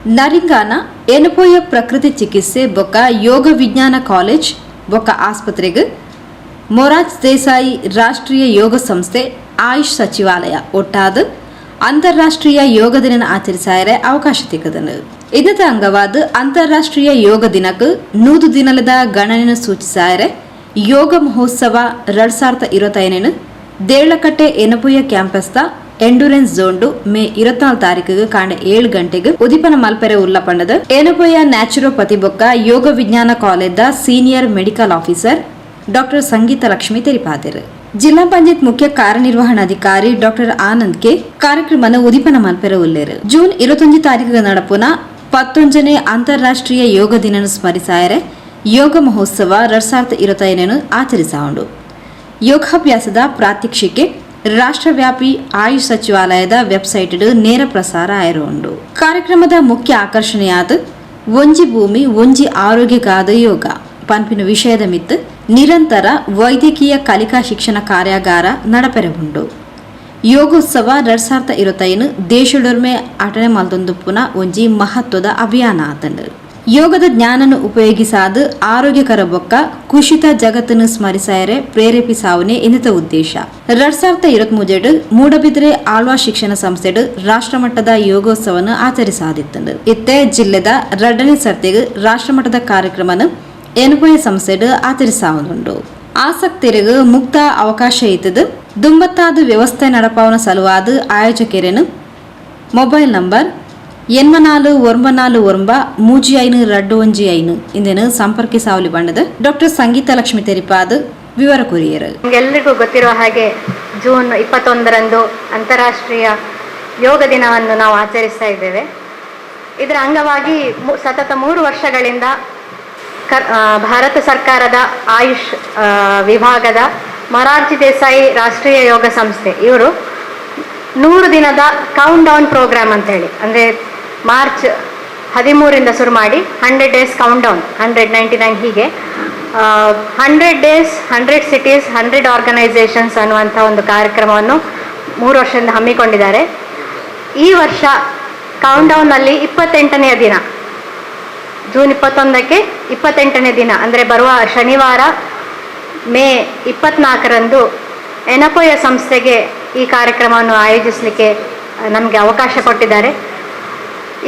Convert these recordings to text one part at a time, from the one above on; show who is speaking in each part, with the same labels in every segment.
Speaker 1: ನರಿಂಗಾನ ಎನಪೋಯ ಪ್ರಕೃತಿ ಚಿಕಿತ್ಸೆ ಬೊಕ್ಕ ಯೋಗ ವಿಜ್ಞಾನ ಕಾಲೇಜ್ ಬೊಕ್ಕ ಆಸ್ಪತ್ರೆಗ್ ಮೊರಾಜ್ ದೇಸಾಯಿ ರಾಷ್ಟ್ರೀಯ ಯೋಗ ಸಂಸ್ಥೆ ಆಯುಷ್ ಸಚಿವಾಲಯ ಒಟ್ಟಾದ ಅಂತಾರಾಷ್ಟ್ರೀಯ ಯೋಗ ದಿನ ಆಚರಿಸಾಯರೆ ಅವಕಾಶ ತಿಕ್ಕದನು ಇದರ ಅಂಗವಾದ ಅಂತಾರಾಷ್ಟ್ರೀಯ ಯೋಗ ದಿನಕ್ಕೆ ನೂದು ದಿನಲದ ಗಣನೆಯನ್ನು ಸೂಚಿಸಾಯರೆ ಯೋಗ ಮಹೋತ್ಸವ ಎರಡ್ ಸಾವಿರದ ಇರುವತ್ತೈದನೇನು ದೇಳಕಟ್ಟೆ ಎನಪುಯ ಕ್ಯಾಂಪಸ್ದ ಎಂಡೂರೆನ್ಸ್ ಝೋಂಡು ಮೇ ಇರುವತ್ನಾಲ್ಕು ತಾರೀಕಿಗೆ ಕಾಂಡ ಏಳು ಗಂಟೆಗೆ ಉದಿಪನ ಮಲ್ಪೆರೆ ಉಲ್ಲಪಂಡದ ಎನಪುಯ ನ್ಯಾಚುರೋಪತಿ ಬೊಕ್ಕ ಯೋಗ ವಿಜ್ಞಾನ ಕಾಲೇಜ್ದ senior medical officer doctor Sangeetha Lakshmi ತೆರಿಪಾದಿರು ಜಿಲ್ಲಾ ಪಂಚಾಯತ್ ಮುಖ್ಯ ಕಾರ್ಯನಿರ್ವಹಣಾಧಿಕಾರಿ ಡಾಕ್ಟರ್ ಆನಂದ್ ಕೆ ಕಾರ್ಯಕ್ರಮನ ಉದಿಪನ ಮಲ್ಪೆರೆ ಉಲ್ಲೇರು. ಜೂನ್ ಇರುವತ್ತೊಂದು ತಾರೀಕಿಗೆ ನಡಪುನ ಪತ್ತೊಂಜನೇ ಅಂತಾರಾಷ್ಟ್ರೀಯ ಯೋಗ ದಿನ ಸ್ಮರಿಸಾಯರೆ. ಯೋಗ ಮಹೋತ್ಸವ ರಸಾರ್ಥ ಸಾವಿರದ ಇರುವತ್ತೈದನೇನು ಆಚರಿಸಾಉಂಡು ಯೋಗಾಭ್ಯಾಸದ ಪ್ರಾತ್ಯಕ್ಷಿಕೆ ರಾಷ್ಟ್ರವ್ಯಾಪಿ ಆಯುಷ್ ಸಚಿವಾಲಯದ ವೆಬ್ಸೈಟ್ ನೇರ ಪ್ರಸಾರ ಆಯರುಂಡು. ಕಾರ್ಯಕ್ರಮದ ಮುಖ್ಯ ಆಕರ್ಷಣೆಯಾದ ಒಂಜಿ ಭೂಮಿ, ಒಂಜಿ ಆರೋಗ್ಯಗಾದ ಯೋಗ. ಪನ್ಪಿನ ವಿಷಯದ ಮಿತ್ ನಿರಂತರ ವೈದ್ಯಕೀಯ ಕಲಿಕಾ ಶಿಕ್ಷಣ ಕಾರ್ಯಾಗಾರ ನಡಪೆರೆ ಉಂಡು ಯೋಗೋತ್ಸವ ಎರಡ್ ಸಾವಿರದ ದೇಶದೊರ್ಮೆ ಅಟನೆ ಮಲ್ದೊಂದು ಪುನಃ ಒಂಜಿ ಮಹತ್ವದ ಅಭಿಯಾನ ಆತಂಡು ಯೋಗದ ಜ್ಞಾನನು ಉಪಯೋಗಿಸಾದ ಆರೋಗ್ಯಕರ ಬೊಕ್ಕ ಕುಶಿತ ಜಗತ್ತನ್ನು ಸ್ಮರಿಸಾಯರೆ ಪ್ರೇರೇಪಿಸಾವನೆ ಇನ್ನಿತ ಉದ್ದೇಶ. ಎರಡ್ ಸಾವಿರದ ಇರತ್ ಮೂಜೆಡ್ ಮೂಡಬಿದ್ರೆ ಆಳ್ವಾ ಶಿಕ್ಷಣ ಸಂಸ್ಥೆಡ್ ರಾಷ್ಟ್ರಮಟ್ಟದ ಯೋಗೋತ್ಸವನ ಆಚರಿಸಾದಿತ್ತಂಡು ಇತ್ತೆ ಜಿಲ್ಲೆದ ಎರಡನೇ ಸರ್ತಿಗೆ ರಾಷ್ಟ್ರಮಟ್ಟದ ಕಾರ್ಯಕ್ರಮನ ಎನ್ಪಯ ಸಂಸ್ಥೆಡ್ ಆಚರಿಸಾವನುಂಡು ಆಸಕ್ತಿರಿಗ ಮುಕ್ತ ಅವಕಾಶ ಇತ್ತದ ದುಂಬತ್ತಾದ ವ್ಯವಸ್ಥೆ ನಡಪಾವನ ಸಲುವಾದ ಆಯೋಜಕರೇನು ಮೊಬೈಲ್ ನಂಬರ್ ಎನ್ಮನಾಲು ಒರ್ಮನಾಲು ಒರ್ಂಬ ಮೂಜಿ ಐನು, ರಡ್ಡು ಒಂಜಿ ಐನು. ಸಂಪರ್ಕಿ ಸಾವಲಿ ಬಂಡದ. ಡಾಕ್ಟರ್ ಸಂಗೀತ ಲಕ್ಷ್ಮಿ ತೆರಿಪಾದ್. ವಿವರ ಕುರಿಯರು.
Speaker 2: ನಿಮಗೆಲ್ಲರಿಗೂ ಗೊತ್ತಿರುವ ಹಾಗೆ ಜೂನ್ ಇಪ್ಪತ್ತೊಂದರಂದು ಅಂತಾರಾಷ್ಟ್ರೀಯ ಯೋಗ ದಿನವನ್ನು ನಾವು ಆಚರಿಸ್ತಾ ಇದ್ದೇವೆ. ಇದರ ಅಂಗವಾಗಿ ಸತತ ಮೂರು ವರ್ಷಗಳಿಂದ ಭಾರತ ಸರ್ಕಾರದ ಆಯುಷ್ ವಿಭಾಗದ ಮೊರಾರ್ಜಿ ದೇಸಾಯಿ ರಾಷ್ಟ್ರೀಯ ಯೋಗ ಸಂಸ್ಥೆ. ಇವರು ನೂರು ದಿನದ ಕೌಂಟ್ ಡೌನ್ ಪ್ರೋಗ್ರಾಮ್ ಅಂತ ಹೇಳಿ ಅಂದರೆ ಮಾರ್ಚ್ ಹದಿಮೂರಿಂದ ಶುರು ಮಾಡಿ hundred days count down hundred ninety nine ಹೀಗೆ hundred days, hundred cities hundred organisations ಅನ್ನುವಂಥ ಒಂದು ಕಾರ್ಯಕ್ರಮವನ್ನು ಮೂರು ವರ್ಷದಿಂದ ಹಮ್ಮಿಕೊಂಡಿದ್ದಾರೆ. ಈ ವರ್ಷ ಕೌಂಟ್ ಇಪ್ಪತ್ತೆಂಟನೆಯ ದಿನ. ಜೂನ್ ಇಪ್ಪತ್ತೊಂದಕ್ಕೆ ಇಪ್ಪತ್ತೆಂಟನೇ ದಿನ, ಅಂದರೆ ಬರುವ ಶನಿವಾರ, ಮೇ ಇಪ್ಪತ್ನಾಲ್ಕರಂದು ಎನಪೋಯ ಸಂಸ್ಥೆಗೆ ಈ ಕಾರ್ಯಕ್ರಮವನ್ನು ಆಯೋಜಿಸಲಿಕ್ಕೆ ನಮಗೆ ಅವಕಾಶ ಕೊಟ್ಟಿದ್ದಾರೆ.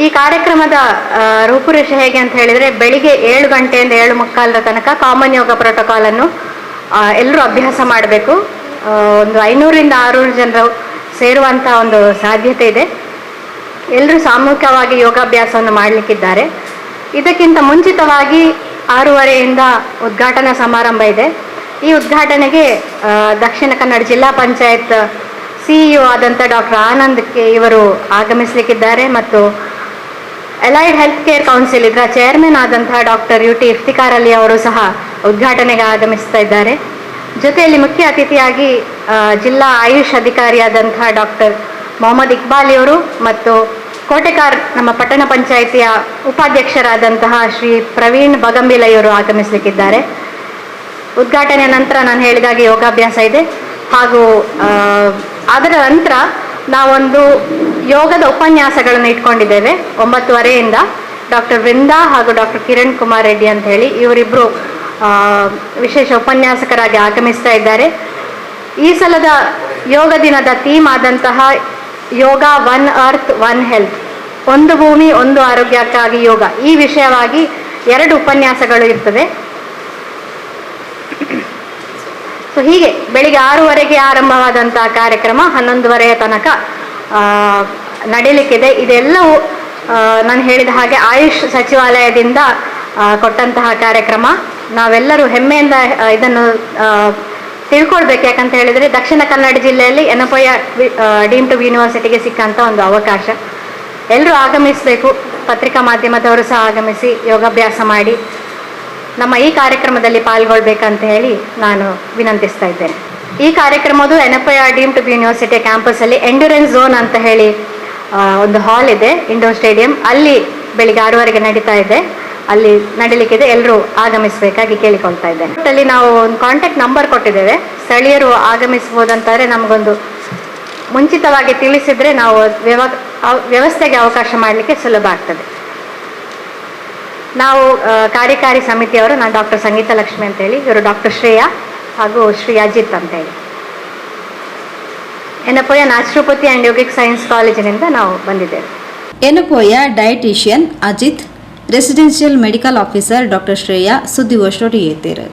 Speaker 2: ಈ ಕಾರ್ಯಕ್ರಮದ ರೂಪುರೇಷೆ ಹೇಗೆ ಅಂತ ಹೇಳಿದ್ರೆ ಬೆಳಿಗ್ಗೆ ಏಳು ಗಂಟೆಯಿಂದ ಏಳು ಮುಕ್ಕಾಲದ ತನಕ ಕಾಮನ್ ಯೋಗ ಪ್ರೋಟೋಕಾಲ್ ಅನ್ನು ಎಲ್ಲರೂ ಅಭ್ಯಾಸ ಮಾಡಬೇಕು. ಒಂದು ಐನೂರಿಂದ ಆರುನೂರು ಜನರು ಸೇರುವಂಥ ಒಂದು ಸಾಧ್ಯತೆ ಇದೆ. ಎಲ್ಲರೂ ಸಾಮೂಹಿಕವಾಗಿ ಯೋಗಾಭ್ಯಾಸವನ್ನು ಮಾಡಲಿಕ್ಕಿದ್ದಾರೆ. ಇದಕ್ಕಿಂತ ಮುಂಚಿತವಾಗಿ ಆರೂವರೆಯಿಂದ ಉದ್ಘಾಟನಾ ಸಮಾರಂಭ ಇದೆ. ಈ ಉದ್ಘಾಟನೆಗೆ ದಕ್ಷಿಣ ಕನ್ನಡ ಜಿಲ್ಲಾ ಪಂಚಾಯತ್ ಸಿಇಒ ಆದಂಥ ಡಾಕ್ಟರ್ ಆನಂದ್ಗೆ ಇವರು ಆಗಮಿಸಲಿಕ್ಕಿದ್ದಾರೆ ಮತ್ತು ಅಲೈಡ್ ಹೆಲ್ತ್ ಕೇರ್ ಕೌನ್ಸಿಲ್ ಇದರ ಚೇರ್ಮನ್ ಆದಂತಹ ಡಾಕ್ಟರ್ ಯು ಟಿ ಇಫ್ತಿಕಾರ್ ಅವರು ಸಹ ಉದ್ಘಾಟನೆಗೆ ಆಗಮಿಸ್ತಾ ಇದ್ದಾರೆ. ಜೊತೆಯಲ್ಲಿ ಮುಖ್ಯ ಅತಿಥಿಯಾಗಿ ಜಿಲ್ಲಾ ಆಯುಷ್ ಅಧಿಕಾರಿಯಾದಂತಹ ಡಾಕ್ಟರ್ ಮೊಹಮ್ಮದ್ ಇಕ್ಬಾಲಿ ಅವರು ಮತ್ತು ಕೋಟೆಕಾರ್ ನಮ್ಮ ಪಟ್ಟಣ ಪಂಚಾಯಿತಿಯ ಉಪಾಧ್ಯಕ್ಷರಾದಂತಹ ಶ್ರೀ ಪ್ರವೀಣ್ ಬಗಂಬಿಲಯ್ಯವರು ಆಗಮಿಸಲಿಕ್ಕಿದ್ದಾರೆ. ಉದ್ಘಾಟನೆಯ ನಂತರ ನಾನು ಹೇಳಿದಾಗೆ ಯೋಗಾಭ್ಯಾಸ ಇದೆ. ಹಾಗೂ ಅದರ ನಂತರ ನಾವೊಂದು ಯೋಗದ ಉಪನ್ಯಾಸಗಳನ್ನು ಇಟ್ಕೊಂಡಿದ್ದೇವೆ. ಒಂಬತ್ತುವರೆಯಿಂದ ಡಾಕ್ಟರ್ ವೃಂದಾ ಹಾಗೂ ಡಾಕ್ಟರ್ ಕಿರಣ್ ಕುಮಾರ್ ರೆಡ್ಡಿ ಅಂತ ಹೇಳಿ ಇವರಿಬ್ಬರು ವಿಶೇಷ ಉಪನ್ಯಾಸಕರಾಗಿ ಆಗಮಿಸ್ತಾ ಇದ್ದಾರೆ. ಈ ಸಲದ ಯೋಗ ದಿನದ ಥೀಮ್ ಆದಂತಹ yoga one earth, one health. ಒಂದು ಭೂಮಿ, ಒಂದು ಆರೋಗ್ಯಕ್ಕಾಗಿ ಯೋಗ. ಈ ವಿಷಯವಾಗಿ ಎರಡು ಉಪನ್ಯಾಸಗಳು ಇರ್ತವೆ. ಸೊ ಹೀಗೆ, ಬೆಳಿಗ್ಗೆ ಆರೂವರೆಗೆ ಆರಂಭವಾದಂತಹ ಕಾರ್ಯಕ್ರಮ ಹನ್ನೊಂದುವರೆಯ ತನಕ ನಡೀಲಿಕ್ಕಿದೆ ಇದೆಲ್ಲವೂ ನಾನು ಹೇಳಿದ ಹಾಗೆ ಆಯುಷ್ ಸಚಿವಾಲಯದಿಂದ ಕೊಟ್ಟಂತಹ ಕಾರ್ಯಕ್ರಮ. ನಾವೆಲ್ಲರೂ ಹೆಮ್ಮೆಯಿಂದ ಇದನ್ನು ತಿಳ್ಕೊಳ್ಬೇಕು. ಯಾಕಂತ ಹೇಳಿದರೆ ದಕ್ಷಿಣ ಕನ್ನಡ ಜಿಲ್ಲೆಯಲ್ಲಿ ಎನಪಯ್ಯ ಡೀಮ್ ಟು ಯೂನಿವರ್ಸಿಟಿಗೆ ಸಿಕ್ಕಂಥ ಒಂದು ಅವಕಾಶ. ಎಲ್ಲರೂ ಆಗಮಿಸಬೇಕು. ಪತ್ರಿಕಾ ಮಾಧ್ಯಮದವರು ಸಹ ಆಗಮಿಸಿ ಯೋಗಾಭ್ಯಾಸ ಮಾಡಿ. ನಮ್ಮ ಈ ಕಾರ್ಯಕ್ರಮದಲ್ಲಿ ಪಾಲ್ಗೊಳ್ಬೇಕಂತ ಹೇಳಿ ನಾನು ವಿನಂತಿಸ್ತಾ ಇದ್ದೇನೆ. ಈ ಕಾರ್ಯಕ್ರಮದು ಆರ್ ಡೀಮ್ ಟು ಯೂನಿವರ್ಸಿಟಿ ಕ್ಯಾಂಪಸ್ಸಲ್ಲಿ ಎಂಡ್ಯೂರೆನ್ಸ್ ಝೋನ್ ಅಂತ ಹೇಳಿ ಒಂದು ಹಾಲ್ ಇದೆ ಇಂಡೋರ್ ಸ್ಟೇಡಿಯಂ ಅಲ್ಲಿ ಬೆಳಿಗ್ಗೆ ಆರೂವರೆಗೆ ನಡೀತಾ ಇದೆ. ಅಲ್ಲಿ ನಡೀಲಿಕ್ಕಿದೆ. ಎಲ್ಲರೂ ಆಗಮಿಸಬೇಕಾಗಿ ಕೇಳಿಕೊಳ್ತಾ ಇದ್ದೇನೆ. ಅಲ್ಲಿ ನಾವು ಒಂದು ಕಾಂಟ್ಯಾಕ್ಟ್ ನಂಬರ್ ಕೊಟ್ಟಿದ್ದೇವೆ. ಸ್ಥಳೀಯರು ಆಗಮಿಸ್ಬೋದಂತಾರೆ. ನಮಗೊಂದು ಮುಂಚಿತವಾಗಿ ತಿಳಿಸಿದ್ರೆ ನಾವು ವ್ಯವಸ್ಥೆಗೆ ಅವಕಾಶ ಮಾಡಲಿಕ್ಕೆ ಸುಲಭ ಆಗ್ತದೆ. ನಾವು ಕಾರ್ಯಕಾರಿ ಸಮಿತಿಯವರು, ನಾನು ಡಾಕ್ಟರ್ ಸಂಗೀತ ಲಕ್ಷ್ಮಿ ಅಂತೇಳಿ, ಇವರು ಡಾಕ್ಟರ್ ಶ್ರೇಯಾ. ಹಾಗೂ ಶ್ರೀ ಅಜಿತ್ ಅಂತೇಳಿ Yenepoya naturopathy and yogic science ಕಾಲೇಜಿನಿಂದ ನಾವು ಬಂದಿದ್ದೇವೆ.
Speaker 1: Yenepoya dietician Ajith residential medical officer doctor Shreya ಸುದ್ದಿಗೋಷ್ಠಿ ಏತೇರು